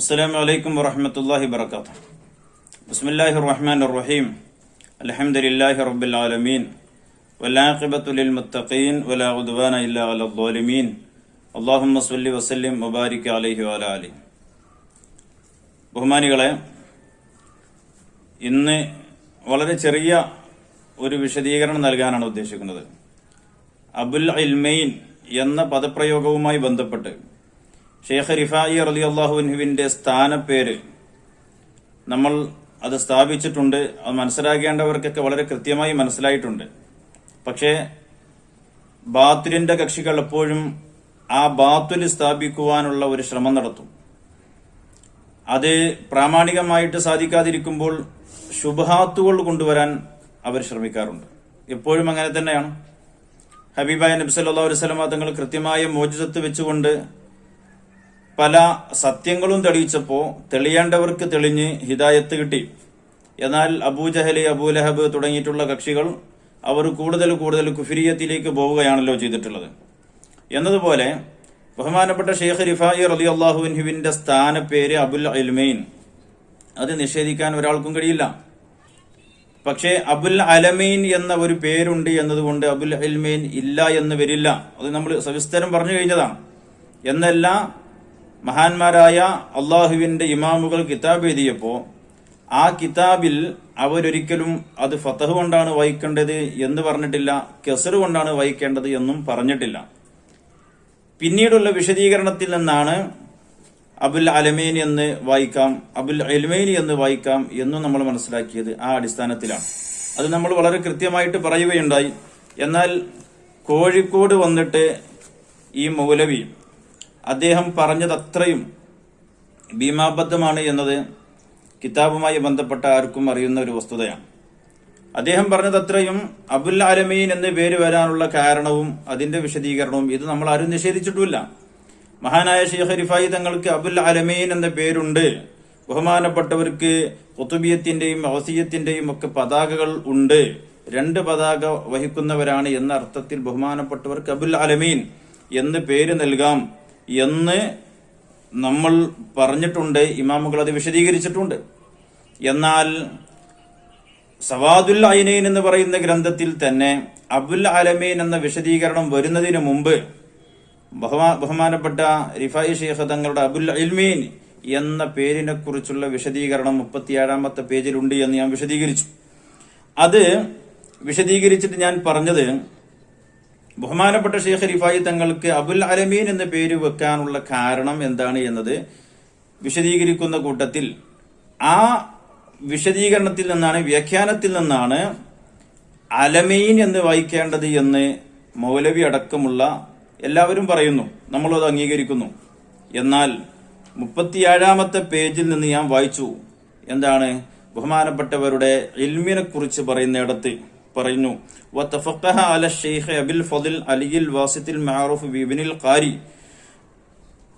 السلام عليكم ورحمة الله وبركاته بسم الله الرحمن الرحيم الحمد لله رب العالمين والعاقبة للمتقين ولا عدوان إلا على الظالمين اللهم صل وسلم وبارك عليه وعلى آله ബഹുമാനികളെ ഇന്ന് വളരെ ചെറിയ ഒരു വിശദീകരണം നൽകാനാണ് ഉദ്ദേശിക്കുന്നത് അബുൽ ഇൽമൈൻ എന്ന പദപ്രയോഗവുമായി ബന്ധപ്പെട്ട് ഷെയ്ഖ് റിഫായി അലി അള്ളാഹുവിൻഹുവിന്റെ സ്ഥാനപ്പേര് നമ്മൾ അത് സ്ഥാപിച്ചിട്ടുണ്ട് അത് മനസ്സിലാക്കേണ്ടവർക്കൊക്കെ വളരെ കൃത്യമായി മനസ്സിലായിട്ടുണ്ട്. പക്ഷേ ബാത്തുലിന്റെ കക്ഷികൾ എപ്പോഴും ആ ബാത്തുൽ സ്ഥാപിക്കുവാനുള്ള ഒരു ശ്രമം നടത്തും. അത് പ്രാമാണികമായിട്ട് സാധിക്കാതിരിക്കുമ്പോൾ ശുഭാത്തുകൾ കൊണ്ടുവരാൻ അവർ ശ്രമിക്കാറുണ്ട്. എപ്പോഴും അങ്ങനെ തന്നെയാണ്. ഹബീബായ നബി സല്ലല്ലാഹു അലൈഹി വസല്ലം തങ്ങൾ കൃത്യമായ മോചിതത്ത് വെച്ചുകൊണ്ട് പല സത്യങ്ങളും തെളിയിച്ചപ്പോ തെളിയേണ്ടവർക്ക് തെളിഞ്ഞ് ഹിദായത്ത് കിട്ടി. എന്നാൽ അബൂജഹലി അബൂലഹബ് തുടങ്ങിയിട്ടുള്ള കക്ഷികൾ അവർ കൂടുതൽ കൂടുതൽ കുഫിരിയത്തിലേക്ക് പോവുകയാണല്ലോ ചെയ്തിട്ടുള്ളത്. എന്നതുപോലെ ബഹുമാനപ്പെട്ട ഷെയ്ഖ് റിഫായി റലി അള്ളാഹുവിൻഹുവിന്റെ സ്ഥാനപ്പേര് അബുൽ അൽമൈൻ. അത് നിഷേധിക്കാൻ ഒരാൾക്കും കഴിയില്ല. പക്ഷേ അബുൽ അലമീൻ എന്ന ഒരു പേരുണ്ട് എന്നതുകൊണ്ട് അബുൽ അൽമീൻ ഇല്ല എന്ന് വരില്ല. അത് നമ്മൾ സവിസ്തരം പറഞ്ഞു കഴിഞ്ഞതാണ്. എന്നല്ല മഹാന്മാരായ അള്ളാഹുവിന്റെ ഇമാമുകൾ കിതാബ് എഴുതിയപ്പോ ആ കിതാബിൽ അവരൊരിക്കലും അത് ഫതഹ് കൊണ്ടാണ് വഹിക്കേണ്ടത് എന്ന് പറഞ്ഞിട്ടില്ല കെസർ കൊണ്ടാണ് വഹിക്കേണ്ടത് എന്നും പറഞ്ഞിട്ടില്ല. പിന്നീടുള്ള വിശദീകരണത്തിൽ നിന്നാണ് അബുൽ അലമീൻ എന്ന് വായിക്കാം അബുൽ അലമേൻ എന്ന് വായിക്കാം എന്നും നമ്മൾ മനസ്സിലാക്കിയത് ആ അടിസ്ഥാനത്തിലാണ്. അത് നമ്മൾ വളരെ കൃത്യമായിട്ട് പറയുകയുണ്ടായി. എന്നാൽ കോഴിക്കോട് വന്നിട്ട് ഈ മൗലവി അദ്ദേഹം പറഞ്ഞത് അത്രയും ഭീമാബദ്ധമാണ് എന്നത് കിതാബുമായി ബന്ധപ്പെട്ട ആർക്കും അറിയുന്ന ഒരു വസ്തുതയാണ്. അദ്ദേഹം പറഞ്ഞത് അത്രയും അബുൽ ആലമീൻ എന്ന് പേര് വരാനുള്ള കാരണവും അതിന്റെ വിശദീകരണവും ഇത് നമ്മൾ ആരും നിഷേധിച്ചിട്ടുമില്ല. മഹാനായ ഷെയ്ഖ് റിഫായി തങ്ങൾക്ക് അബുൽ അലമീൻ എന്ന പേരുണ്ട്. ബഹുമാനപ്പെട്ടവർക്ക് കുത്തുബിയത്തിന്റെയും അവസീയത്തിന്റെയും ഒക്കെ പതാകകൾ ഉണ്ട്. രണ്ട് പതാക വഹിക്കുന്നവരാണ് എന്ന അർത്ഥത്തിൽ ബഹുമാനപ്പെട്ടവർക്ക് അബുൽ അലമീൻ എന്ന് പേര് നൽകാം. എന്ന് നമ്മൾ പറഞ്ഞിട്ടുണ്ട് ഇമാമുകൾ അത് വിശദീകരിച്ചിട്ടുണ്ട്. എന്നാൽ സവാദുൽ ഐനൈൻ എന്ന് പറയുന്ന ഗ്രന്ഥത്തിൽ തന്നെ അബുൽ അലമീൻ എന്ന വിശദീകരണം വരുന്നതിന് മുമ്പ് ബഹുമാ- ബഹുമാനപ്പെട്ട റിഫായി ഷെയ്ഖ് തങ്ങളുടെ അബുൽ അൽമീൻ എന്ന പേരിനെ കുറിച്ചുള്ള വിശദീകരണം മുപ്പത്തിയേഴാമത്തെ പേജിലുണ്ട് എന്ന് ഞാൻ വിശദീകരിച്ചു. അത് വിശദീകരിച്ചിട്ട് ഞാൻ പറഞ്ഞത് ബഹുമാനപ്പെട്ട ഷെയ്ഖ് റിഫായി തങ്ങൾക്ക് അബുൽ അലമീൻ എന്ന പേര് വെക്കാനുള്ള കാരണം എന്താണ് എന്നത് വിശദീകരിക്കുന്ന കൂട്ടത്തിൽ ആ വിശദീകരണത്തിൽ നിന്നാണ് വ്യാഖ്യാനത്തിൽ നിന്നാണ് അലമീൻ എന്ന് വായിക്കേണ്ടത് എന്ന് മൗലവി അടക്കമുള്ള എല്ലാവരും പറയുന്നു. നമ്മളത് അംഗീകരിക്കുന്നു. എന്നാൽ മുപ്പത്തിയേഴാമത്തെ പേജിൽ നിന്ന് ഞാൻ വായിച്ചു. എന്താണ് ബഹുമാനപ്പെട്ടവരുടെ ഇൽമിനെ കുറിച്ച് പറയുന്നിടത്ത് പറയുന്നു. വത്തഫഖഹ അല ഷെയ്ഖ് അബിൽ ഫദിൽ അലിയിൽ വാസിത്തിൽ മഅറൂഫ് ബിബിനിൽ ഖാരി.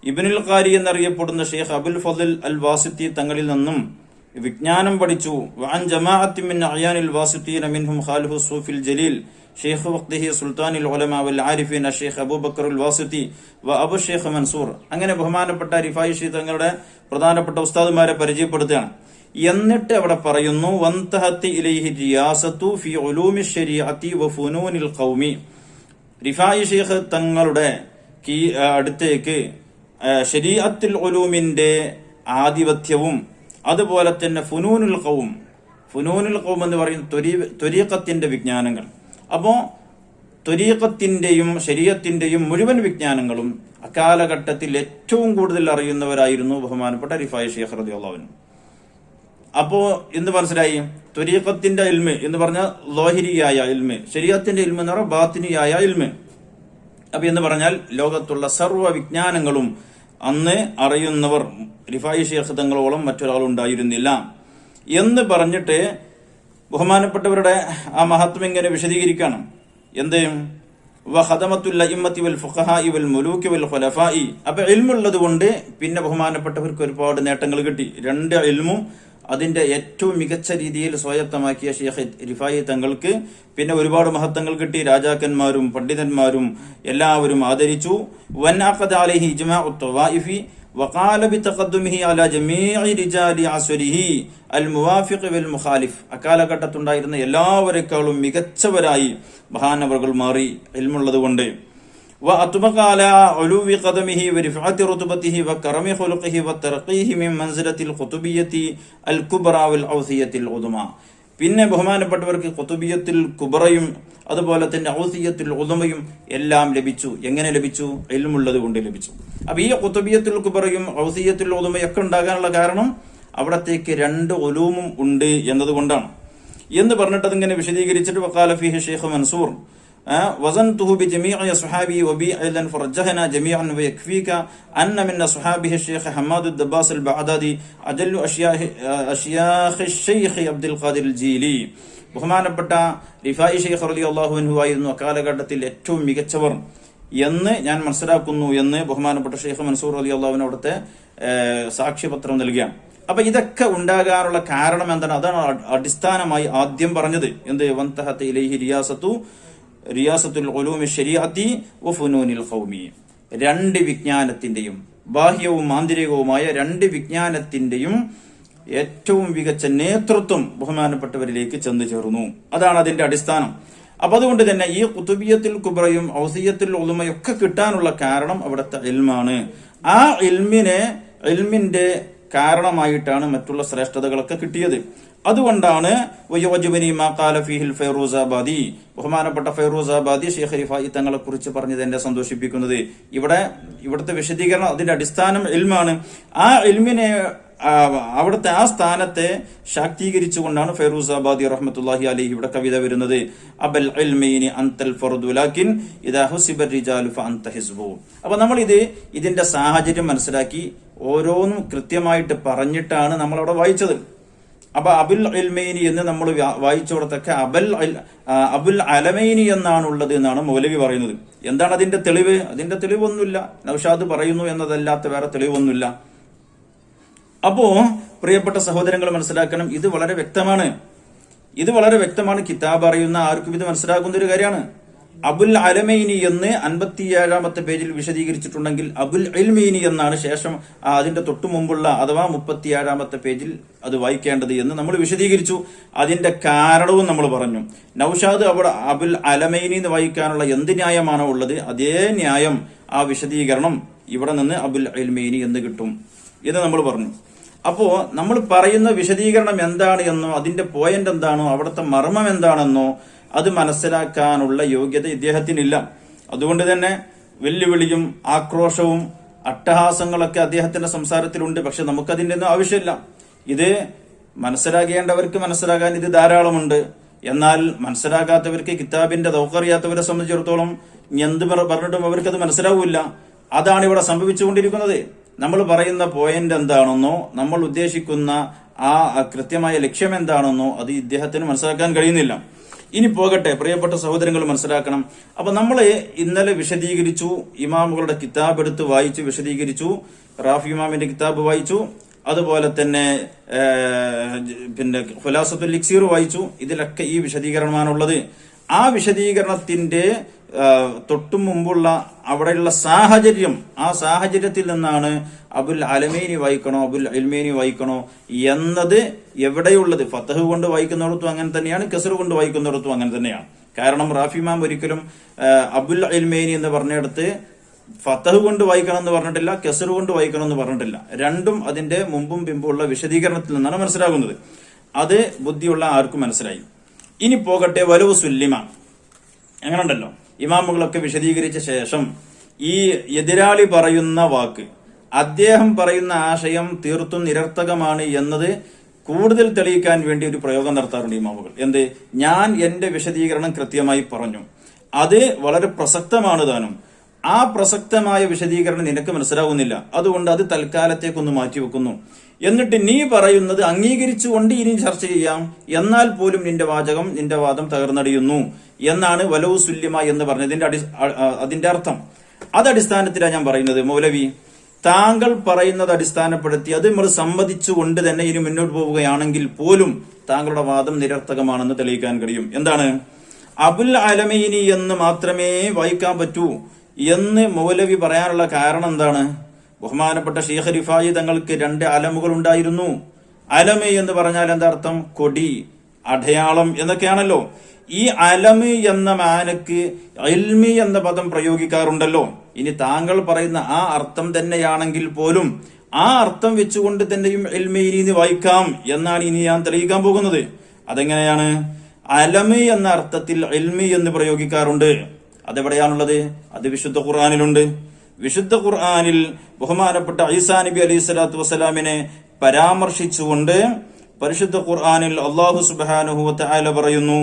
ഇബിനുൽ ഖാരി എന്നറിയപ്പെടുന്ന ഷെയ്ഖ് അബുൽ ഫദിൽ അൽ വാസിത്തി തങ്ങളിൽ നിന്നും വിജ്ഞാനം പഠിച്ചു. വാൻ ജമാഅത്തിൻ അയാനിൽ വാസിത്തീന മിൻഹും ഖാലിഹു സൂഫിൽ ജലീൽ. ഷെയ്ഖ് വക്തിഹി സുൽത്താനുൽ ഉലമ വൽ ആരിഫീൻ ഷെയ്ഖ് അബൂബക്കർ ഉൽ വാസുത്തി വ അബു ഷെയ്ഖ് മൻസൂർ അങ്ങനെ ബഹുമാനപ്പെട്ട റിഫായി ഷീ തങ്ങളുടെ പ്രധാനപ്പെട്ട ഉസ്താദുമാരെ പരിചയപ്പെടുത്തുകയാണ്. എന്നിട്ട് അവിടെ പറയുന്നു വന്തഹത്തി ഇലൈഹി റിയാസത്തു ഫി ഉലൂമി ശരീഅത്തി വ ഫുനൂനിൽ ഖൗമി. റിഫായി ഷെയ്ഖ് തങ്ങളുടെ കീ അടുത്തേക്ക് ഷരീഅത്തുൽ ഉലൂമിന്റെ ആധിപത്യവും അതുപോലെ തന്നെ ഫുനൂനുൽ ഖൗം. ഫുനൂനുൽ ഖൗം എന്ന് പറയുന്ന ത്വരീ- ത്വരീഖത്തിന്റെ വിജ്ഞാനങ്ങൾ. അപ്പോ ത്വരീഖത്തിന്റെയും ശരീരത്തിന്റെയും മുഴുവൻ വിജ്ഞാനങ്ങളും അക്കാലഘട്ടത്തിൽ ഏറ്റവും കൂടുതൽ അറിയുന്നവരായിരുന്നു ബഹുമാനപ്പെട്ട റിഫായ് ഷെയ്ഖ് റളിയല്ലാഹു അപ്പോ എന്ത് മനസ്സിലായി? ത്വരീഖത്തിന്റെ ഇൽമ് എന്ന് പറഞ്ഞാൽ ലോഹിരിയായ ഇൽമ് ശരീരത്തിന്റെ ഇൽമ് എന്ന് പറഞ്ഞാൽ ബാത്തിനിയായ ഇൽമ്. അപ്പൊ എന്ന് പറഞ്ഞാൽ ലോകത്തുള്ള സർവ വിജ്ഞാനങ്ങളും അന്ന് അറിയുന്നവർ റിഫായി ഷേഖ് തങ്ങളോളം മറ്റൊരാളുണ്ടായിരുന്നില്ല. എന്ന് പറഞ്ഞിട്ട് ബഹുമാനപ്പെട്ടവരുടെ ആ മഹത്വം ഇങ്ങനെ വിശദീകരിക്കണം. എന്ത്? അപ്പൊ കൊണ്ട് പിന്നെ ബഹുമാനപ്പെട്ടവർക്ക് ഒരുപാട് നേട്ടങ്ങൾ കിട്ടി. രണ്ട് ഇൽമും അതിന്റെ ഏറ്റവും മികച്ച രീതിയിൽ സ്വായത്തമാക്കിയ ഷെയ്ഖ് റിഫായി തങ്ങൾക്ക് പിന്നെ ഒരുപാട് മഹത്വങ്ങൾ കിട്ടി. രാജാക്കന്മാരും പണ്ഡിതന്മാരും എല്ലാവരും ആദരിച്ചു. വൻ അലൈഹി വക്കാല ബി തഖദ്ദുമിഹി അല ജമീഇ റിജാലി അസ്വരിഹി അൽ മുവാഫിഖ് വൽ മുഖാലിഫ്. അക്കാലഘട്ടത്തുണ്ടായിരുന്ന എല്ലാവരെക്കാളും മികച്ചവരായി മഹാനവറുകൾ മാറി എൽമുള്ളത് കൊണ്ട് വ അത്മകാല ഒലുവി കദമിഹി വരിഫാത്തി റുതുബത്തിഹി വ കറമി ഹുലുഖിഹി വ തർഖീഹി മിൻ മൻസിലത്തിൽ ഖുതുബിയത്തി അൽ പിന്നെ ബഹുമാനപ്പെട്ടവർക്ക് കുത്തുബിയത്തിൽ കുബറയും അതുപോലെ തന്നെ ഔസിയത്തിൽ ഉദമയും എല്ലാം ലഭിച്ചു. എങ്ങനെ ലഭിച്ചു? എല്ലുമുള്ളത് കൊണ്ട് ലഭിച്ചു. അപ്പൊ ഈ കുത്തുബിയത്തിൽ കുബറയും ഔസിയത്തിൽ ഉദമയും ഒക്കെ ഉണ്ടാകാനുള്ള കാരണം അവിടത്തേക്ക് രണ്ട് ഒലൂമും ഉണ്ട് എന്നതുകൊണ്ടാണ് എന്ന് പറഞ്ഞിട്ട് അതിങ്ങനെ വിശദീകരിച്ചിട്ട് വക്കാല ഫിഹി ഷെയ്ഖ് മൻസൂർ آه، وزنته بجميع أصحابه وبي أيضا فرجحنا جميعا ويكفيك أن من أصحابه الشيخ حماد الدباس البعدادي أجل أشياء أشياخ الشيخ عبد القادر الجيلي ബഹുമാനപ്പെട്ട റിഫായി ഷെയ്ഖ് റലി അള്ളാഹുവിൻഹു ആയിരുന്നു അക്കാലഘട്ടത്തിൽ ഏറ്റവും മികച്ചവർ എന്ന് ഞാൻ മനസ്സിലാക്കുന്നു എന്ന് ബഹുമാനപ്പെട്ട ഷെയ്ഖ് മൻസൂർ അലി അള്ളാഹുവിന് അവിടുത്തെ സാക്ഷ്യപത്രം നൽകുകയാണ്. അപ്പൊ ഇതൊക്കെ ഉണ്ടാകാനുള്ള കാരണം എന്താണ്? അതാണ് അടിസ്ഥാനമായി ആദ്യം പറഞ്ഞത്. എന്ത്? വന്തഹത്ത് ഇലൈഹി റിയാസത്തു റിയാസത്തുൽ ഉലൂമി ശരിയാത്തി വഫുനൂനിൽ ഖൗമി. രണ്ട് വിജ്ഞാനത്തിന്റെയും ബാഹ്യവും ആന്തരികവുമായ രണ്ട് വിജ്ഞാനത്തിന്റെയും ഏറ്റവും മികച്ച നേതൃത്വം ബഹുമാനപ്പെട്ടവരിലേക്ക് ചെന്നു ചേർന്നു. അതാണ് അതിന്റെ അടിസ്ഥാനം. അപ്പൊ അതുകൊണ്ട് തന്നെ ഈ കുത്തുബിയത്തിൽ കുബ്രയും ഔസിയത്തിൽ ഒതുമയൊക്കെ കിട്ടാനുള്ള കാരണം അവിടുത്തെ ഇൽമാണ്. ആ ഇൽമിനെ ഇൽമിന്റെ കാരണമായിട്ടാണ് മറ്റുള്ള ശ്രേഷ്ഠതകളൊക്കെ കിട്ടിയത്. അതുകൊണ്ടാണ് ഫൈറൂസാബാദി ബഹുമാനപ്പെട്ട ഫൈറൂസാബാദി ഷെയ്ഖ് റിഫായി തങ്ങളെ കുറിച്ച് പറഞ്ഞത് എന്നെ സന്തോഷിപ്പിക്കുന്നത്. ഇവിടെ ഇവിടുത്തെ വിശദീകരണം അതിന്റെ അടിസ്ഥാനം ഇൽമാണ്. ആ ഇൽമിനെ അവിടുത്തെ ആ സ്ഥാനത്തെ ശാക്തീകരിച്ചുകൊണ്ടാണ് ഫൈറൂസാബാദി റഹ്മത്തുല്ലാഹി അലി ഇവിടെ കവിത വരുന്നത്. അബൽ അന്തൽ അപ്പൊ നമ്മൾ ഇത് ഇതിന്റെ സാഹചര്യം മനസ്സിലാക്കി ഓരോന്നും കൃത്യമായിട്ട് പറഞ്ഞിട്ടാണ് നമ്മൾ അവിടെ വായിച്ചത്. അപ്പൊ അബുൽ അൽമൈനി എന്ന് നമ്മൾ വായിച്ചോടത്തൊക്കെ അബൽ അബുൽ അലമൈനി എന്നാണുള്ളത് എന്നാണ് മൗലവി പറയുന്നത്. എന്താണ് അതിന്റെ തെളിവ്? അതിന്റെ തെളിവൊന്നുമില്ല. നൌഷാദ് പറയുന്നു എന്നതല്ലാത്ത വേറെ തെളിവൊന്നുമില്ല. അപ്പോ പ്രിയപ്പെട്ട സഹോദരങ്ങൾ മനസ്സിലാക്കണം ഇത് വളരെ വ്യക്തമാണ്. ഇത് വളരെ വ്യക്തമാണ്. കിതാബ് അറിയുന്ന ആർക്കും ഇത് മനസ്സിലാക്കുന്ന ഒരു കാര്യമാണ്. അബുൽ അലമൈനി എന്ന് അൻപത്തിയേഴാമത്തെ പേജിൽ വിശദീകരിച്ചിട്ടുണ്ടെങ്കിൽ അബുൽ അൽമൈനി എന്നാണ് ശേഷം അതിന്റെ തൊട്ടു മുമ്പുള്ള അഥവാ മുപ്പത്തിയേഴാമത്തെ പേജിൽ അത് വായിക്കേണ്ടത് എന്ന് നമ്മൾ വിശദീകരിച്ചു. അതിന്റെ കാരണവും നമ്മൾ പറഞ്ഞു. നൌഷാദ് അവിടെ അബുൽ അലമൈനി എന്ന് വായിക്കാനുള്ള എന്ത് ന്യായമാണോ ഉള്ളത് അതേ ന്യായം ആ വിശദീകരണം ഇവിടെ നിന്ന് അബുൽ അൽമൈനി എന്ന് കിട്ടും എന്ന് നമ്മൾ പറഞ്ഞു. അപ്പോ നമ്മൾ പറയുന്ന വിശദീകരണം എന്താണ് എന്നോ അതിന്റെ പോയിന്റ് എന്താണോ അവിടുത്തെ മർമ്മം എന്താണെന്നോ അത് മനസ്സിലാക്കാനുള്ള യോഗ്യത ഇദ്ദേഹത്തിനില്ല. അതുകൊണ്ട് തന്നെ വെല്ലുവിളിയും ആക്രോശവും അട്ടഹാസങ്ങളൊക്കെ അദ്ദേഹത്തിന്റെ സംസാരത്തിലുണ്ട്. പക്ഷെ നമുക്കതിന്റെ ഒന്നും ആവശ്യമില്ല. ഇത് മനസ്സിലാകേണ്ടവർക്ക് മനസ്സിലാകാൻ ഇത് ധാരാളമുണ്ട്. എന്നാൽ മനസ്സിലാകാത്തവർക്ക് കിതാബിന്റെ ദൗക്കറിയാത്തവരെ സംബന്ധിച്ചിടത്തോളം എന്ത് പറഞ്ഞിട്ടും അവർക്കത് മനസ്സിലാവില്ല. അതാണ് ഇവിടെ സംഭവിച്ചുകൊണ്ടിരിക്കുന്നത്. നമ്മൾ പറയുന്ന പോയിന്റ് എന്താണെന്നോ നമ്മൾ ഉദ്ദേശിക്കുന്ന ആ കൃത്യമായ ലക്ഷ്യം എന്താണെന്നോ അത് ഇദ്ദേഹത്തിന് മനസ്സിലാക്കാൻ കഴിയുന്നില്ല. ഇനി പോകട്ടെ പ്രിയപ്പെട്ട സഹോദരങ്ങൾ മനസ്സിലാക്കണം. അപ്പൊ നമ്മൾ ഇന്നലെ വിശദീകരിച്ചു ഇമാമുകളുടെ കിതാബ് എടുത്ത് വായിച്ചു വിശദീകരിച്ചു റാഫി ഇമാമിന്റെ കിതാബ് വായിച്ചു അതുപോലെ തന്നെ പിന്നെ ഖുലാസത്തുൽ ഇക്സീർ വായിച്ചു ഇതിലൊക്കെ ഈ വിശദീകരണമാണുള്ളത്. ആ വിശദീകരണത്തിന്റെ തൊട്ടു മുമ്പുള്ള അവിടെയുള്ള സാഹചര്യം ആ സാഹചര്യത്തിൽ നിന്നാണ് അബുൽ അലമേനി വായിക്കണോ അബുൽ അൽമേനി വായിക്കണോ എന്നത് എവിടെയുള്ളത്? ഫത്തഹ് കൊണ്ട് വായിക്കുന്നിടത്തും അങ്ങനെ തന്നെയാണ് കെസർ കൊണ്ട് വായിക്കുന്നിടത്തും അങ്ങനെ തന്നെയാണ്. കാരണം റാഫിമാം ഒരിക്കലും അബുൽ അൽമേനി എന്ന് പറഞ്ഞിടത്ത് ഫത്തഹ് കൊണ്ട് വായിക്കണം എന്ന് പറഞ്ഞിട്ടില്ല കെസർ കൊണ്ട് വായിക്കണം എന്ന് പറഞ്ഞിട്ടില്ല. രണ്ടും അതിന്റെ മുമ്പും പിമ്പുമുള്ള വിശദീകരണത്തിൽ നിന്നാണ് മനസ്സിലാകുന്നത്. അത് ബുദ്ധിയുള്ള ആർക്കും മനസ്സിലായി. ഇനി പോകട്ടെ വലവ് സുല്ലിമ. അങ്ങനെ ഉണ്ടല്ലോ ഇമാമുകളൊക്കെ വിശദീകരിച്ച ശേഷം ഈ എതിരാളി പറയുന്ന വാക്ക് അദ്ദേഹം പറയുന്ന ആശയം തീർത്തും നിരർത്ഥകമാണ് എന്നത് കൂടുതൽ തെളിയിക്കാൻ വേണ്ടി ഒരു പ്രയോഗം നടത്താറുണ്ട് ഇമാമുകൾ. എന്ത്? ഞാൻ എന്റെ വിശദീകരണം കൃത്യമായി പറഞ്ഞു. അത് വളരെ പ്രസക്തമാണ് താനും. ആ പ്രസക്തമായ വിശദീകരണം നിനക്ക് മനസ്സിലാവുന്നില്ല. അതുകൊണ്ട് അത് തൽക്കാലത്തേക്കൊന്ന് മാറ്റിവെക്കുന്നു. എന്നിട്ട് നീ പറയുന്നത് അംഗീകരിച്ചുകൊണ്ട് ഇനി ചർച്ച ചെയ്യാം. എന്നാൽ പോലും നിന്റെ വാചകം നിന്റെ വാദം തകർന്നടിയുന്നു. എന്നാണ് വലവു സുല്യമ എന്ന് പറഞ്ഞതിന്റെ അടി അതിന്റെ അർത്ഥം. അത് അടിസ്ഥാനത്തിലാണ് ഞാൻ പറയുന്നത് മൗലവി. താങ്കൾ പറയുന്നത് അടിസ്ഥാനപ്പെടുത്തി അത് നമ്മൾ സമ്മതിച്ചുകൊണ്ട് തന്നെ ഇനി മുന്നോട്ട് പോവുകയാണെങ്കിൽ പോലും താങ്കളുടെ വാദം നിരർത്ഥകമാണെന്ന് തെളിയിക്കാൻ കഴിയും. എന്താണ്? അബുൽ അലമീനി എന്ന് മാത്രമേ വായിക്കാൻ പറ്റൂ എന്ന് മൗലവി പറയാനുള്ള കാരണം എന്താണ്? ബഹുമാനപ്പെട്ട ഷീഖ് റിഫായി തങ്ങൾക്ക് രണ്ട് അലമുകൾ ഉണ്ടായിരുന്നു. അലമ എന്ന് പറഞ്ഞാൽ എന്താ അർത്ഥം? കൊടി. അടയാളം എന്നൊക്കെയാണല്ലോ. ഈ അലമ് എന്ന മാനക്ക് ഇൽമി എന്ന പദം പ്രയോഗിക്കാറുണ്ടല്ലോ. ഇനി താങ്കൾ പറയുന്ന ആ അർത്ഥം തന്നെയാണെങ്കിൽ പോലും ആ അർത്ഥം വെച്ചുകൊണ്ട് തന്നെയും ഇൽമീനി വായിക്കാം എന്നാണ് ഇനി ഞാൻ തെളിയിക്കാൻ പോകുന്നത്. അതെങ്ങനെയാണ്? അലമ് എന്ന അർത്ഥത്തിൽ ഇൽമി എന്ന് പ്രയോഗിക്കാറുണ്ട്. അതെവിടെയാണുള്ളത്? അത് വിശുദ്ധ ഖുർആാനിലുണ്ട്. വിശുദ്ധ ഖുർആാനിൽ ബഹുമാനപ്പെട്ട ഐസാ നബി അലൈഹി സ്വലാത്തു വസ്സലാമിനെ പരാമർശിച്ചുകൊണ്ട് പരിശുദ്ധ ഖുർആാനിൽ അള്ളാഹു സുബാനുഹുവത്ത് ആല പറയുന്നു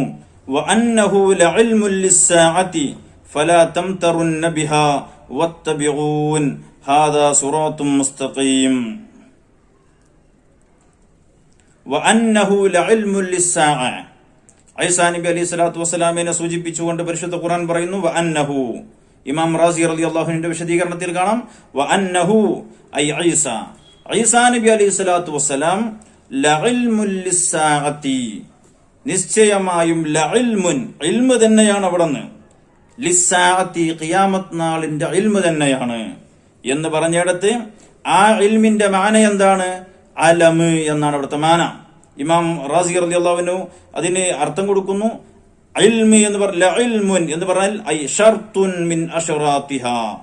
ഐസാനബി അലൈഹി സ്വലാത്തു വസ്സലാമിനെ സൂചിപ്പിച്ചുകൊണ്ട് പരിശുദ്ധ ഖുർആൻ പറയുന്നു വ അന്നഹു ഇമാം റാസി അലി അള്ളാഹുവിന്റെ വിശദീകരണത്തിൽ കാണാം വ അന്നഹു ഐ ഐസ. ഐസാ നബി അലൈഹി സ്വലാത്തു നിശ്ചയമായും ലഇൽമുൻ ഇൽമു തന്നെയാണ് അവിടെ നിന്ന് ലിസ്സാഅത്തി ഖിയാമത്ത് നാളിന്റെ ഇൽമു തന്നെയാണ്. എന്ന് പറഞ്ഞിടത്ത് ആ ഇൽമിന്റെ മാന എന്താണ്? അലമ് എന്നാണ് അവിടുത്തെ മാന. ഇമാം റാസി റളിയല്ലാഹു അതിന് അർത്ഥം കൊടുക്കുന്നു ഇൽമി എന്ന് പറഞ്ഞ ഇൽമുൻ എന്ന് പറഞ്ഞാൽ ഐ ഷർത്തുൻ മിൻ അഷറാത്തിഹാ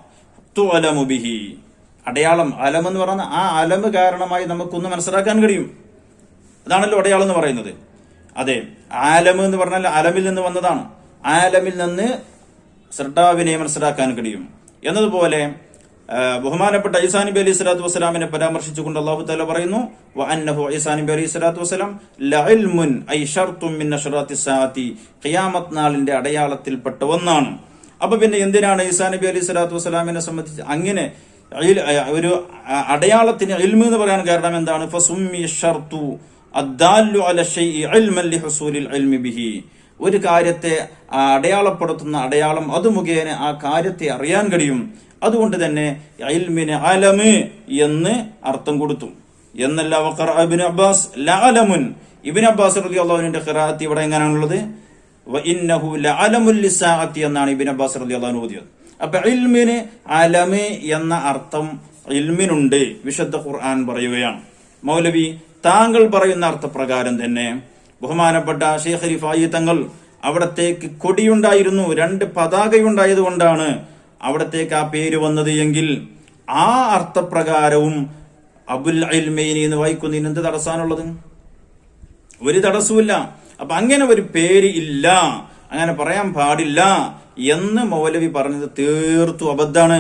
തുഅലമു ബിഹി. അടയാളം അലം എന്ന് പറഞ്ഞ ആ അലമ് കാരണമായി നമുക്കൊന്ന് മനസ്സിലാക്കാൻ കഴിയും. അതാണല്ലോ അടയാളം എന്ന് പറയുന്നത്. അതെ ആലം എന്ന് പറഞ്ഞാൽ അലമിൽ നിന്ന് വന്നതാണ്. ആലമിൽ നിന്ന് ശ്രദ്ധാവിനെ മനസ്സിലാക്കാൻ കഴിയും. എന്നതുപോലെ ബഹുമാനപ്പെട്ട ഈസാ നബി സ്വലാത്തു വസ്സലാമിനെ പരാമർശിച്ചുകൊണ്ട് അള്ളാഹു തല പറയുന്നു അന്നഹു ഈസാ നബി ലഇൽമുൻ നാളിന്റെ ഒന്നാണ്. അപ്പൊ പിന്നെ എന്തിനാണ് ഈസാ നബി സ്വലാത്തു വസ്സലാമിനെ സംബന്ധിച്ച് അങ്ങനെ ഒരു അടയാളത്തിന് ഇൽമു എന്ന് പറയാൻ കാരണം എന്താണ്? ഫസുമ്മി ഷർത്തു. ബിഹി. ഒരു കാര്യത്തെ അടയാളപ്പെടുത്തുന്ന അടയാളം അത് മുഖേന ആ കാര്യത്തെ അറിയാൻ കഴിയും. അതുകൊണ്ട് തന്നെ എന്ന് അർത്ഥം കൊടുത്തു. എന്നല്ല വഖർ അബ്ബാസ് ലഅലമുൻ. ഇബ്നു അബ്ബാസ് റളിയല്ലാഹുവിന്റെ ഖിറാഅത്ത് ഇവിടെ എങ്ങനെയാണുള്ളത് വ ഇന്നഹു ലഅലമുൽ എന്നാണ് ഇബിൻ അബ്ബാസ് റളിയല്ലാഹു ഓതിയത്. അപ്പൊ ഇൽമിന് അലമ് എന്ന അർത്ഥം ഇൽമിനുണ്ട്. വിശുദ്ധ ഖുർആൻ പറയുകയാണ്. മൗലവി താങ്കൾ പറയുന്ന അർത്ഥപ്രകാരം തന്നെ ബഹുമാനപ്പെട്ട ഷെയ്ഖ് റിഫായി തങ്ങൾ അവിടത്തേക്ക് കൊടിയുണ്ടായിരുന്നു രണ്ട് പതാകയുണ്ടായത് കൊണ്ടാണ് അവിടത്തേക്ക് ആ പേര് വന്നത് എങ്കിൽ ആ അർത്ഥപ്രകാരവും അബുൽ ഇൽമൈനി എന്ന് വായിക്കുന്നതിന് എന്ത് തടസ്സാനുള്ളത് ഒരു തടസ്സവുമില്ല. അപ്പൊ അങ്ങനെ ഒരു പേര് ഇല്ല. അങ്ങനെ പറയാൻ പാടില്ല എന്ന് മൗലവി പറഞ്ഞത് തീർത്തു അബദ്ധാണ്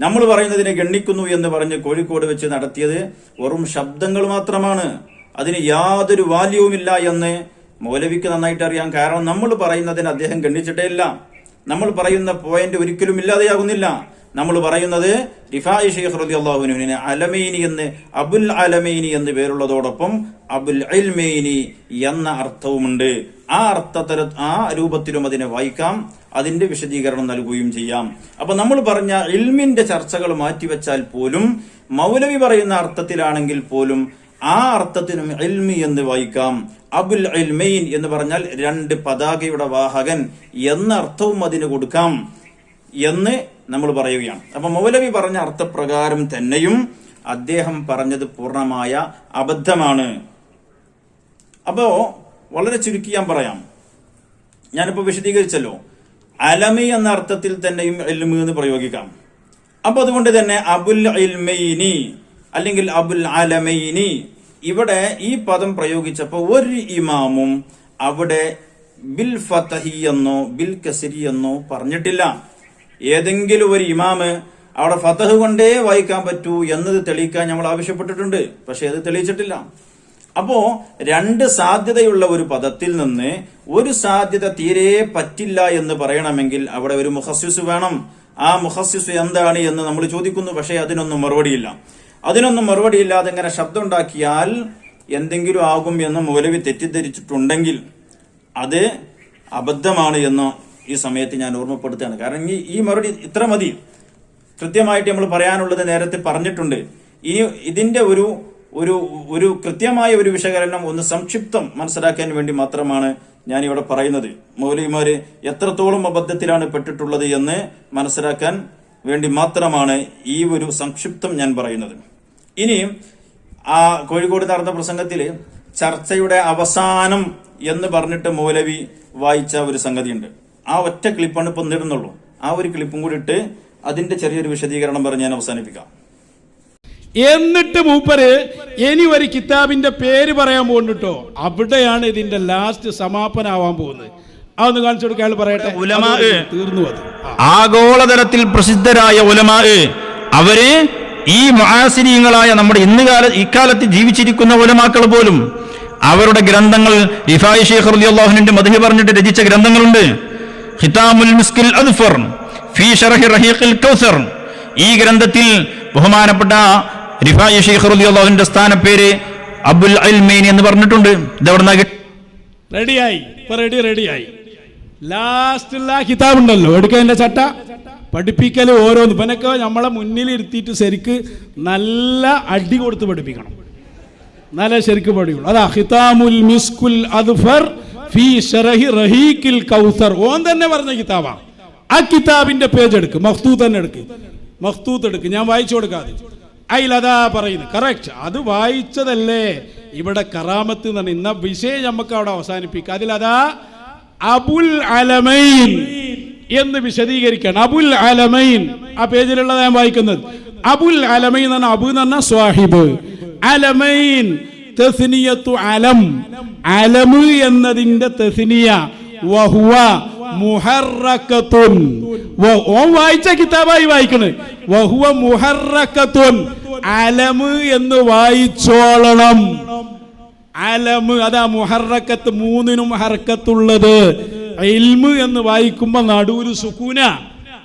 നമ്മൾ പറയുന്നതിനെ ഗണ്ണിക്കുന്നു എന്ന് പറഞ്ഞ് കോഴിക്കോട് വെച്ച് നടത്തിയത് വെറും ശബ്ദങ്ങൾ മാത്രമാണ്. അതിന് യാതൊരു വാല്യവുമില്ല എന്ന് മൗലവിക്ക് നന്നായിട്ട് അറിയാം. കാരണം നമ്മൾ പറയുന്നതിന് അദ്ദേഹം ഗണ്ണിച്ചിട്ടേ ഇല്ല. നമ്മൾ പറയുന്ന പോയിന്റ് ഒരിക്കലും ഇല്ലാതെയാകുന്നില്ല. നമ്മൾ പറയുന്നത് റിഫായി ഷെയ്ഖ് റതി അള്ളാഹുനുവിന് അലമൈനി എന്ന് അബുൽ അലമൈനി എന്ന് പേരുള്ളതോടൊപ്പം അബുൽ അൽമൈനി എന്ന അർത്ഥവുമുണ്ട്. ആ അർത്ഥത്തര ആ രൂപത്തിലും അതിനെ വായിക്കാം. അതിന്റെ വിശദീകരണം നൽകുകയും ചെയ്യാം. അപ്പൊ നമ്മൾ പറഞ്ഞ ഇൽമിന്റെ ചർച്ചകൾ മാറ്റിവെച്ചാൽ പോലും മൗലവി പറയുന്ന അർത്ഥത്തിലാണെങ്കിൽ പോലും ആ അർത്ഥത്തിനും എൽമി എന്ന് വായിക്കാം. അബുൽ ഇൽമൈൻ എന്ന് പറഞ്ഞാൽ രണ്ട് പതാകയുടെ വാഹകൻ എന്ന അർത്ഥവും അതിന് കൊടുക്കാം എന്ന് നമ്മൾ പറയുകയാണ്. അപ്പൊ മൗലവി പറഞ്ഞ അർത്ഥപ്രകാരം തന്നെയും അദ്ദേഹം പറഞ്ഞത് പൂർണമായ അബദ്ധമാണ്. അപ്പോ വളരെ ചുരുക്കി ഞാൻ പറയാം. ഞാനിപ്പോ വിശദീകരിച്ചല്ലോ. അലമി എന്ന അർത്ഥത്തിൽ തന്നെയും എൽമി എന്ന് പ്രയോഗിക്കാം. അപ്പൊ അതുകൊണ്ട് തന്നെ അബുൽ ഇൽമൈനി അല്ലെങ്കിൽ അബുൽ അലമൈനി ഇവിടെ ഈ പദം പ്രയോഗിച്ചപ്പോ ഒരു ഇമാമും അവിടെ ബിൽ ഫത്തഹി എന്നോ ബിൽ കസിരി എന്നോ പറഞ്ഞിട്ടില്ല. ഏതെങ്കിലും ഒരു ഇമാമ് അവിടെ ഫതഹ് കൊണ്ടേ വായിക്കാൻ പറ്റൂ എന്നത് തെളിയിക്കാൻ നമ്മൾ ആവശ്യപ്പെട്ടിട്ടുണ്ട്. പക്ഷെ അത് തെളിയിച്ചിട്ടില്ല. അപ്പോ രണ്ട് സാധ്യതയുള്ള ഒരു പദത്തിൽ നിന്ന് ഒരു സാധ്യത തീരെ പറ്റില്ല എന്ന് പറയണമെങ്കിൽ അവിടെ ഒരു മുഹസ്യസ് വേണം. ആ മുഹസ്യസ് എന്താണ് എന്ന് നമ്മൾ ചോദിക്കുന്നു പക്ഷേ അതിനൊന്നും മറുപടിയില്ല. അതിനൊന്നും മറുപടിയില്ലാതെ ഇങ്ങനെ ശബ്ദം ഉണ്ടാക്കിയാൽ എന്തെങ്കിലും ആകും എന്ന് മൗലവി തെറ്റിദ്ധരിച്ചിട്ടുണ്ടെങ്കിൽ അത് അബദ്ധമാണ് എന്ന് ഈ സമയത്ത് ഞാൻ ഓർമ്മപ്പെടുത്തുകയാണ്. കാരണം ഈ ഈ മറുപടി ഇത്ര മതി. കൃത്യമായിട്ട് നമ്മൾ പറയാനുള്ളത് നേരത്തെ പറഞ്ഞിട്ടുണ്ട്. ഇനി ഇതിന്റെ ഒരു ഒരു ഒരു കൃത്യമായ ഒരു വിശകലനം ഒന്ന് സംക്ഷിപ്തം മനസ്സിലാക്കാൻ വേണ്ടി മാത്രമാണ് ഞാൻ ഇവിടെ പറയുന്നത്. മൗലിമാര് എത്രത്തോളം അബദ്ധത്തിലാണ് പെട്ടിട്ടുള്ളത് എന്ന് മനസ്സിലാക്കാൻ വേണ്ടി മാത്രമാണ് ഈ ഒരു സംക്ഷിപ്തം ഞാൻ പറയുന്നത്. ഇനി ആ കോഴിക്കോട് നടന്ന പ്രസംഗത്തിൽ ചർച്ചയുടെ അവസാനം എന്ന് പറഞ്ഞിട്ട് മൗലവി വായിച്ച ഒരു സംഗതിയുണ്ട്. ആ ഒറ്റ ക്ലിപ്പാണ് ഇപ്പൊ നേടുന്നുള്ളൂ ആ ഒരു ക്ലിപ്പും കൂടി ഇട്ട് അതിന്റെ ചെറിയൊരു വിശദീകരണം പറഞ്ഞ് ഞാൻ അവസാനിപ്പിക്കാം. എന്നിട്ട് മൂപ്പര് ഇനി ഒരു കിതാബിന്റെ പേര് പറയാൻ പോകുന്നുട്ടോ അവിടെയാണ് ഇതിന്റെ ലാസ്റ്റ് സമാപനാവാൻ പോകുന്നത്. അതൊന്ന് കാണിച്ചു കൊടുക്കാൻ പറയട്ടെ. ഉലമാ- തീർന്നു അത്. ആഗോളതലത്തിൽ പ്രസിദ്ധരായ ഉലമാ അവർ ഈ മഹാസിനീയങ്ങളായ നമ്മുടെ ഇന്ന് കാല ഇക്കാലത്ത് ജീവിച്ചിരിക്കുന്ന ഉലമാക്കൾ പോലും അവരുടെ ഗ്രന്ഥങ്ങൾ ഇഫായി ഷേഖ് അള്ളാഹുനിന്റെ മധു പറഞ്ഞിട്ട് രചിച്ച ഗ്രന്ഥങ്ങളുണ്ട്. ഖിതാമുൽ മിസ്കിൽ അദ്ഫർ ഫീ ഷറഹി റഹീഖിൽ കൗസർ. ഈ ഗ്രന്ഥത്തിൽ ബഹുമാനപ്പെട്ട റിഫായി ഷെയ്ഖ് റളിയല്ലാഹുവിന്റെ സ്ഥാനപ്പേര് അബുൽ അൽമൈനി എന്ന് പറഞ്ഞിട്ടുണ്ട്. ഇതെവിടുന്നാ റെഡിയായി. റെഡി റെഡിയായി. ലാസ്റ്റുള്ള കിതാബ് ഉണ്ടല്ലോ എടുക്കതിന്റെ ചട്ട? പഠിപ്പിക്കൽ ഓരോന്ന്. ഇവനൊക്കെ നമ്മളെ മുന്നിൽ ഇരുത്തിയിട്ട് ശരിക്ക് നല്ല അടി കൊടുത്ത് പഠിപ്പിക്കണം. നല്ല ശരിക്ക് പഠിക്കണം അതാ ഹിതാമുൽ മിസ്കുൽ അദ്ഫർ ഫീ ഷറഹി റഹീഖിൽ കൗസർ. ഓൻ തന്നെ പറഞ്ഞ കിതാബാണ് ആ കിതാബിന്റെ പേജ് എടുക്ക്. മഖ്തൂത്ത് തന്നെ എടുക്ക്. മഖ്തൂത്ത് എടുക്ക്. ഞാൻ വായിച്ചു കൊടുക്കാതെ. അതിലതാ പറയുന്നത് കറക്റ്റ് അത് വായിച്ചതല്ലേ. ഇവിടെ കറാമത്ത് എന്ന് പറഞ്ഞ ഇന്ന വിഷയം നമുക്ക് അവിടെ അവസാനിപ്പിക്കാം. അതിലതാ അബുൽ അലമൈൻ എന്ന് വിശദീകരിക്കണം. അബുൽ അലമൈൻ. ആ പേജിലുള്ളത് ഞാൻ വായിക്കുന്നത്. അബുൽ അലമൈൻ എന്ന് പറഞ്ഞാൽ അബു എന്ന് പറഞ്ഞാൽ സ്വാഹിബ്. അലമൈൻ തസ്നിയത്തു അലം. അലമ് എന്നതിന്റെ തസ്നിയ. വഹുവ മുഹറക്കത്തുൻ. ഓൻ വായിച്ച കിതാബായി വായിക്കണ്. വഹുവ മുഹറക്കത്തുൻ. അലമ് എന്ന് വായിച്ചോളണം. അലമ് അതാ മുഹറക്കത്ത് മൂന്നിനും ഹർക്കത്തുള്ളത്. ഇൽമ് എന്ന് വായിക്കുമ്പോ നടുവിൽ സുക്കൂന.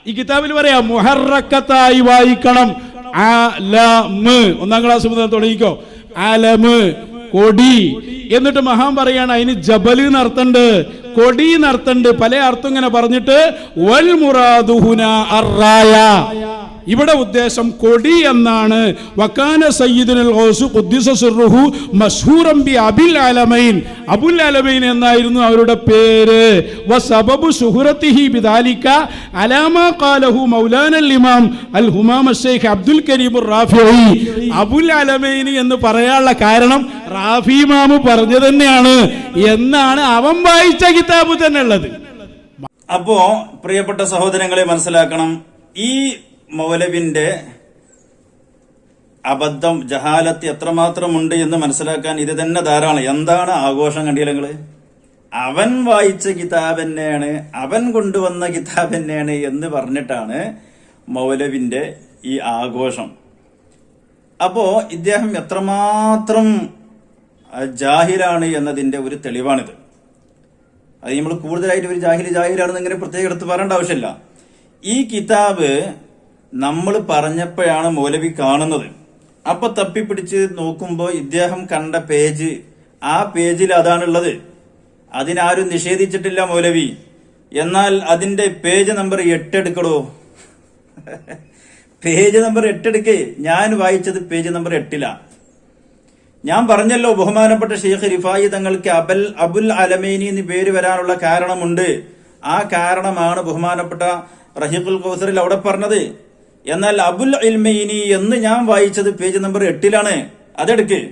ഈ കിതാബിൽ പറയാ മുഹറക്കത്തായി വായിക്കണം. അലമ്. ഒന്നാം ക്ലാസ് മുതൽ തുടങ്ങിക്കോ. അലമ് കൊടി. എന്നിട്ട് മഹാൻ പറയാണ് അതിന് ജബൽ നടത്തണ്ട് കൊടി നടത്തണ്ട് പല അർത്ഥം ഇങ്ങനെ പറഞ്ഞിട്ട് വൽ മുറാദുഹുന അറായ ഇവിടെ ഉദ്ദേശം കൊടി എന്നാണ്. വക്കാന സയ്യിദുൽ ഹോസു ഖുദ്ദിസ സിർറുഹു മഷ്ഹൂറൻ ബി അബിൽ അലമൈൻ അബുൽ അലമൈൻ എന്നായിരുന്നു അവരുടെ പേര്. വസബബു സുഹറത്തിഹി ബിദാലിക അലാമ ഖാലഹു മൗലാന ഇമാം അൽ ഹുമാം ഷെയ്ഖ് അബ്ദുൽ കരീം റാഫിഈ. അബുൽ അലമൈൻ എന്ന് പറയാനുള്ള കാരണം റാഫി ഇമാം പറഞ്ഞു തന്നെയാണ്. എന്നാണ് അവൻ വായിച്ച കിതാബ് തന്നെ ഉള്ളത് അപ്പോ പ്രിയപ്പെട്ട സഹോദരങ്ങളെ മനസ്സിലാക്കണം. ഈ മൗലവിന്റെ അബദ്ധം ജഹാലത്ത് എത്രമാത്രമുണ്ട് എന്ന് മനസ്സിലാക്കാൻ ഇത് തന്നെ ധാരാളം. എന്താണ് ആഘോഷം കണ്ടില്ലങ്ങൾ അവൻ വായിച്ച കിതാബ് തന്നെയാണ് അവൻ കൊണ്ടുവന്ന കിതാബ് തന്നെയാണ് എന്ന് പറഞ്ഞിട്ടാണ് മൗലവിന്റെ ഈ ആഘോഷം. അപ്പോ ഇദ്ദേഹം എത്രമാത്രം ജാഹിലാണ് എന്നതിന്റെ ഒരു തെളിവാണിത്. അത് നമ്മൾ കൂടുതലായിട്ട് ഒരു ജാഹിൽ ജാഹിലാണെന്ന് ഇങ്ങനെ പ്രത്യേകം എടുത്ത് പറയേണ്ട ആവശ്യമില്ല. ഈ കിതാബ് നമ്മൾ പറഞ്ഞപ്പോഴാണ് മൗലവി കാണുന്നത്. അപ്പൊ തപ്പിപ്പിടിച്ച് നോക്കുമ്പോൾ ഇദ്ദേഹം കണ്ട പേജ് ആ പേജിൽ അതാണുള്ളത്. അതിനാരും നിഷേധിച്ചിട്ടില്ല മൗലവി. എന്നാൽ അതിന്റെ പേജ് നമ്പർ എട്ട് എടുക്കടോ പേജ് നമ്പർ എട്ട് എടുക്കേ ഞാൻ വായിച്ചത് പേജ് നമ്പർ എട്ടിലാണ് ഞാൻ പറഞ്ഞല്ലോ ബഹുമാനപ്പെട്ട ഷെയ്ഖ് റിഫായി തങ്ങൾക്ക് അബൽ അബുൽ അലമേനി എന്ന് പേര് വരാനുള്ള കാരണമുണ്ട്. ആ കാരണമാണ് ബഹുമാനപ്പെട്ട റഹീഖുൽ കൗസറിൽ അവിടെ പറഞ്ഞത്. എന്നാൽ അബുൽ ഇൽമൈനി എന്ന് ഞാൻ വായിച്ചത് പേജ് നമ്പർ എട്ടിലാണ്. അതെടുക്ക്.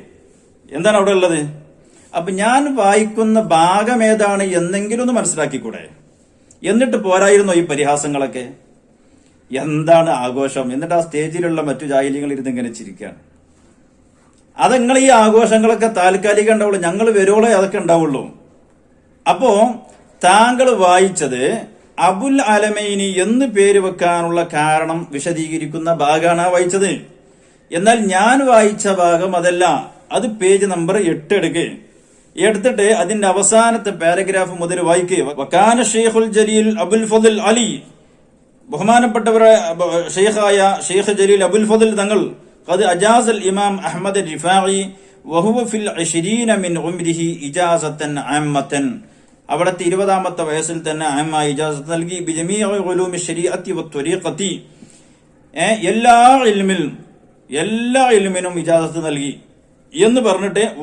എന്താണ് അവിടെ ഉള്ളത്? അപ്പൊ ഞാൻ വായിക്കുന്ന ഭാഗം ഏതാണ് എന്നെങ്കിലും ഒന്ന് മനസ്സിലാക്കിക്കൂടെ? എന്നിട്ട് പോരായിരുന്നോ ഈ പരിഹാസങ്ങളൊക്കെ? എന്താണ് ആഘോഷം? എന്നിട്ട് ആ സ്റ്റേജിലുള്ള മറ്റു ജാഹിലികൾ ഇരുന്ന് ഇങ്ങനെ ചിരിക്കുകയാണ് അതങ്ങൾ ഈ ആഘോഷങ്ങളൊക്കെ താൽക്കാലികം ഉണ്ടാവുള്ളൂ. ഞങ്ങൾ വരുവോളെ അതൊക്കെ ഉണ്ടാവുള്ളൂ. അപ്പോ താങ്കൾ വായിച്ചത് അബുൽ അലമൈനി എന്ന് പേര് വെക്കാനുള്ള കാരണം വിശദീകരിക്കുന്ന ഭാഗമാണ് വായിച്ചത്. എന്നാൽ ഞാൻ വായിച്ച ഭാഗം അതല്ല. അത് പേജ് നമ്പർ എട്ട് എടുക്കുക എടുത്തിട്ട് അതിന്റെ അവസാനത്തെ പാരഗ്രാഫ് മുതൽ വായിക്കുക വക്കാന ഷെയ്ഖുൽ ജലീൽ അബുൽ ഫദൽ അലി. ബഹുമാനപ്പെട്ടവരെ ഷെയ്ഖായ ഷെയ്ഖ് ജലീൽ അബുൽ ഫദൽ തങ്ങൾ. ഖദ് അജാസ് ഇമാം അഹ്മദ് റിഫായി വഹുവ ഫിൽ മിൻ ഉംരിഹി ഇജാസത്തൻ ആമ്മത്തൻ അവിടുത്തെ ഇരുപതാമത്തെ വയസ്സിൽ തന്നെ അഹമ്മ ഇജാസത്ത് നൽകി. ബിജമി ശരീഅത്തി എല്ലാ ഇൽമിലും എല്ലാ ഇൽമിനും ഇജാസത്ത് നൽകി. എന്ന് പറഞ്ഞിട്ട്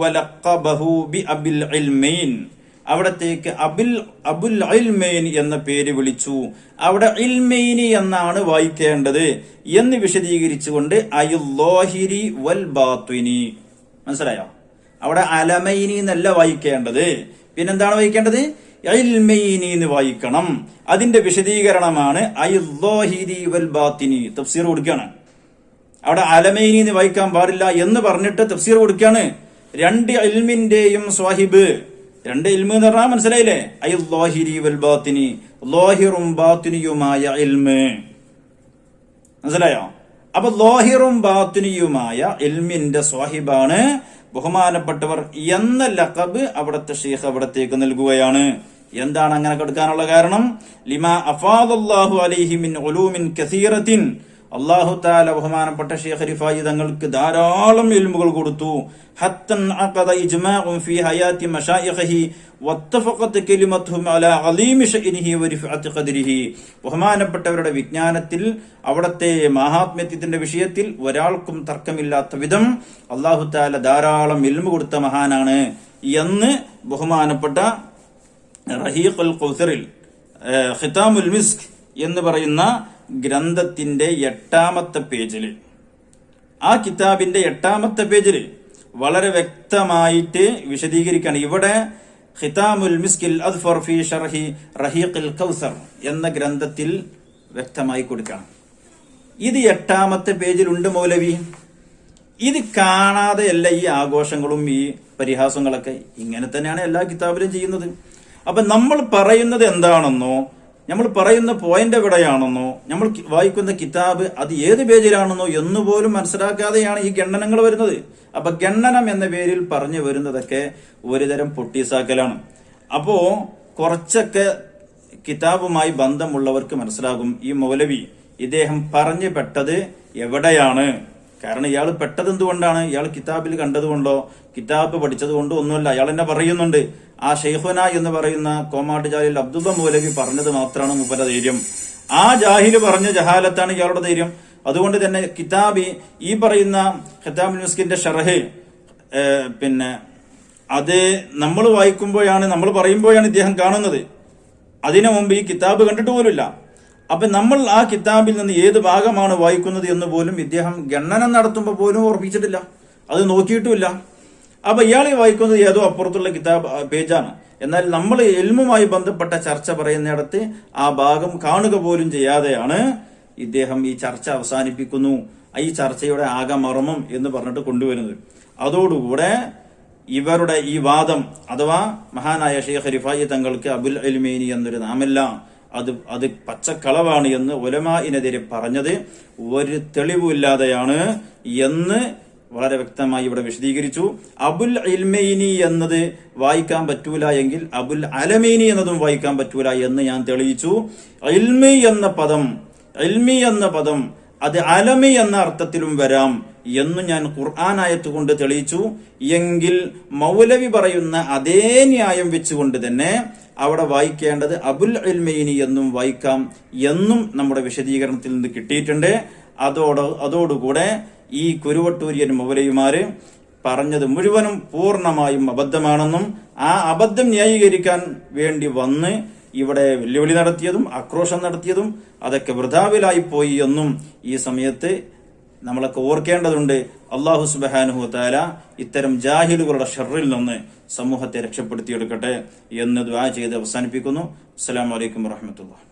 ബി അബിൽ ഇൽമൈൻ. അവിടത്തേക്ക് അബുൽ അബുൽ ഇൽമൈൻ എന്ന പേര് വിളിച്ചു. അവിടെ ഇൽമൈനി എന്നാണ് വായിക്കേണ്ടത് എന്ന് വിശദീകരിച്ചുകൊണ്ട് അയുല്ലോഹിരി വൽ ബാത്വിനി മനസ്സിലായോ? അവിടെ അലമൈനി എന്നല്ല വായിക്കേണ്ടത്. പിന്നെന്താണ് വായിക്കേണ്ടത്? ഇൽമൈനി എന്ന് വായിക്കണം. അതിന്റെ വിശദീകരണമാണ് തഫ്സീർ കൊടുക്കുകയാണ്. അവിടെ അലമൈനി എന്ന് വായിക്കാൻ പാടില്ല എന്ന് പറഞ്ഞിട്ട് തഫ്സീർ കൊടുക്കുകയാണ്. രണ്ട് ഇൽമിന്റെയും സ്വാഹിബ്. രണ്ട് ഇൽമ് എന്ന് പറഞ്ഞാൽ മനസ്സിലായില്ലേ? അയ്യുല്ലാഹിരി വൽ ബാത്തിനി. ലോഹിറും ബാത്തിനിയുമായ ഇൽമ്. മനസ്സിലായോ? അപ്പൊ ലോഹിറും ബാത്തിനിയുമായ എൽമിന്റെ സ്വാഹിബാണ് ബഹുമാനപ്പെട്ടവർ എന്ന ലഖബ് അവിടുത്തെ ഷെയ്ഖ് അവിടത്തേക്ക് നൽകുകയാണ്. എന്താണ് അങ്ങനെ കൊടുക്കാനുള്ള കാരണം? ലിമാ അഫാദ് അലൈഹി മിൻ ഉലൂമിൻ കസീറത്തിൻ അള്ളാഹു താല ബഹുമാനപ്പെട്ട ഷേഖ് റിഫായി തങ്ങൾക്ക് ധാരാളം ഇൽമുകൾ കൊടുത്തു. ഹത്തൻ അഖദ ഇജ്മാഉം ഫീ ഹയാതി മശായിഖിഹി വത്തഫഖത് കലിമത്തുഹും അലാ അലീമി ഷഅനിഹി വരിഫഅത്തി ഖദ്രിഹി. ബഹുമാനപ്പെട്ടവരുടെ വിജ്ഞാനത്തിൽ അവിടത്തെ മഹാത്മ്യത്തിന്റെ വിഷയത്തിൽ ഒരാൾക്കും തർക്കമില്ലാത്ത വിധം അള്ളാഹു താല ധാരാളം ഇൽമു കൊടുത്ത മഹാനാണ്. എന്ന് ബഹുമാനപ്പെട്ട റഹീഖുൽ ഖൗസറിൽ ഖിതാമുൽ മിസ്ക് എന്ന് പറയുന്ന ഗ്രന്ഥത്തിന്റെ എട്ടാമത്തെ പേജിൽ ആ കിതാബിന്റെ എട്ടാമത്തെ പേജിൽ വളരെ വ്യക്തമായിട്ട് വിശദീകരിക്കുകയാണ് ഇവിടെ ഖിതാമുൽ മിസ്കിൽ അദ്ഫർ ഫി ഷർഹി റഹീഖിൽ കൗസർ എന്ന ഗ്രന്ഥത്തിൽ വ്യക്തമായി കൊടുക്കണം. ഇത് എട്ടാമത്തെ പേജിലുണ്ട് മൗലവി. ഇത് കാണാതെയല്ല ഈ ആഘോഷങ്ങളും ഈ പരിഹാസങ്ങളൊക്കെ ഇങ്ങനെ തന്നെയാണ് എല്ലാ കിതാബിലും ചെയ്യുന്നത്. അപ്പൊ നമ്മൾ പറയുന്നത് എന്താണെന്നോ നമ്മൾ പറയുന്ന പോയിന്റ് എവിടെയാണെന്നോ നമ്മൾ വായിക്കുന്ന കിതാബ് അത് ഏത് പേജിലാണെന്നോ എന്നുപോലും മനസ്സിലാക്കാതെയാണ് ഈ ഗണ്ണനങ്ങൾ വരുന്നത്. അപ്പൊ ഗണ്ണനം എന്ന പേരിൽ പറഞ്ഞു വരുന്നതൊക്കെ ഒരുതരം പൊട്ടീസാക്കലാണ്. അപ്പോ കുറച്ചൊക്കെ കിതാബുമായി ബന്ധമുള്ളവർക്ക് മനസ്സിലാകും ഈ മൗലവി ഇദ്ദേഹം പറഞ്ഞു പെട്ടത് എവിടെയാണ്? കാരണം ഇയാൾ പെട്ടത് എന്തുകൊണ്ടാണ് ഇയാൾ കിതാബിൽ കണ്ടതുകൊണ്ടോ? കിതാബ് പഠിച്ചത് കൊണ്ടോ ഒന്നുമല്ല. അയാൾ എന്നെ പറയുന്നുണ്ട്. ആ ഷെയ്ഖുന എന്ന് പറയുന്ന കോമാട്ട് ജാലിൽ അബ്ദുബ മൗലവി പറഞ്ഞത് മാത്രമാണ് മുപ്പര ധൈര്യം. ആ ജാഹിൽ പറഞ്ഞ ജഹാലത്താണ് ഇയാളുടെ ധൈര്യം. അതുകൊണ്ട് തന്നെ കിതാബി ഈ പറയുന്ന ഖിതാബ് ന്യൂസ്കിന്റെ ഷറഹ് പിന്നെ അത് നമ്മൾ വായിക്കുമ്പോഴാണ് നമ്മൾ പറയുമ്പോഴാണ് ഇദ്ദേഹം കാണുന്നത്. അതിനു മുമ്പ് ഈ കിതാബ് കണ്ടിട്ട് പോലുമില്ല. അപ്പൊ നമ്മൾ ആ കിതാബിൽ നിന്ന് ഏത് ഭാഗമാണ് വായിക്കുന്നത് എന്ന് പോലും ഇദ്ദേഹം ഗണനം നടത്തുമ്പോൾ പോലും ഓർപ്പിച്ചിട്ടില്ല അത് നോക്കിയിട്ടുമില്ല. അപ്പൊ ഇയാളെ വായിക്കുന്നത് ഏതോ അപ്പുറത്തുള്ള കിതാബ് പേജാണ്. എന്നാൽ നമ്മൾ എൽമുമായി ബന്ധപ്പെട്ട ചർച്ച പറയുന്നിടത്ത് ആ ഭാഗം കാണുക പോലും ചെയ്യാതെയാണ് ഇദ്ദേഹം ഈ ചർച്ച അവസാനിപ്പിക്കുന്നു. ഈ ചർച്ചയുടെ ആകെ മർമ്മം എന്ന് പറഞ്ഞിട്ട് കൊണ്ടുവരുന്നത്. അതോടുകൂടെ ഇവരുടെ ഈ വാദം അഥവാ മഹാനായ ഷെയ്ഖ് റിഫായി തങ്ങൾക്ക് അബുൽ അൽമീനി എന്നൊരു നാമല്ല അത് അത് പച്ചക്കളവാണ് എന്ന് ഒലമായിനെതിരെ പറഞ്ഞത് ഒരു തെളിവുമില്ലാതെയാണ് എന്ന് വളരെ വ്യക്തമായി ഇവിടെ വിശദീകരിച്ചു. അബുൽ ഇൽമൈനി എന്നത് വായിക്കാൻ പറ്റൂല എങ്കിൽ അബുൽ അലമീനി എന്നതും വായിക്കാൻ പറ്റൂല എന്ന് ഞാൻ തെളിയിച്ചു. ഇൽമി എന്ന പദം ഇൽമി എന്ന പദം അത് അലമി എന്ന അർത്ഥത്തിലും വരാം എന്ന് ഞാൻ ഖുർആാനായത്ത് കൊണ്ട് തെളിയിച്ചു. എങ്കിൽ മൗലവി പറയുന്ന അതേ ന്യായം വെച്ചുകൊണ്ട് തന്നെ അവിടെ വായിക്കേണ്ടത് അബുൽ ഇൽമൈനി എന്നും വായിക്കാം എന്നും നമ്മുടെ വിശദീകരണത്തിൽ നിന്ന് കിട്ടിയിട്ടുണ്ട്. അതോട് അതോടുകൂടെ ഈ കുരുവട്ടൂര്യൻ മുവലയുമാര് പറഞ്ഞത് മുഴുവനും പൂർണമായും അബദ്ധമാണെന്നും ആ അബദ്ധം ന്യായീകരിക്കാൻ വേണ്ടി വന്ന് ഇവിടെ വെല്ലുവിളി നടത്തിയതും ആക്രോശം നടത്തിയതും അതൊക്കെ വൃഥാവിലായി പോയി എന്നും ഈ സമയത്ത് നമ്മളൊക്കെ ഓർക്കേണ്ടതുണ്ട്. അള്ളാഹു സുബാനുഹു താല ഇത്തരം ജാഹിലുകളുടെ ഷെറിൽ നിന്ന് സമൂഹത്തെ രക്ഷപ്പെടുത്തിയെടുക്കട്ടെ എന്ന് ദ്വാ ചെയ്ത് അവസാനിപ്പിക്കുന്നു. അസ്സാം വലൈക്കും വറഹമത്തുള്ള